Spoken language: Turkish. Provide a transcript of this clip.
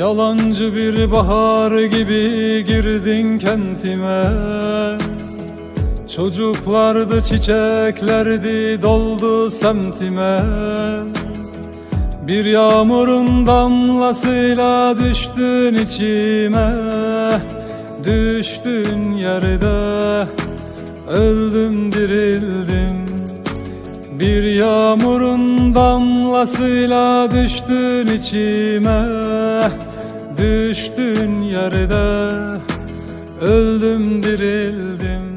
Yalancı bir bahar gibi girdin kentime. Çocuklardı çiçeklerdi doldu semtime. Bir yağmurun damlasıyla düştün içime. Düştün yerde. Öldüm dirildim bir yağmurun damlasıyla düştün içime. Düştün yerde. Öldüm dirildim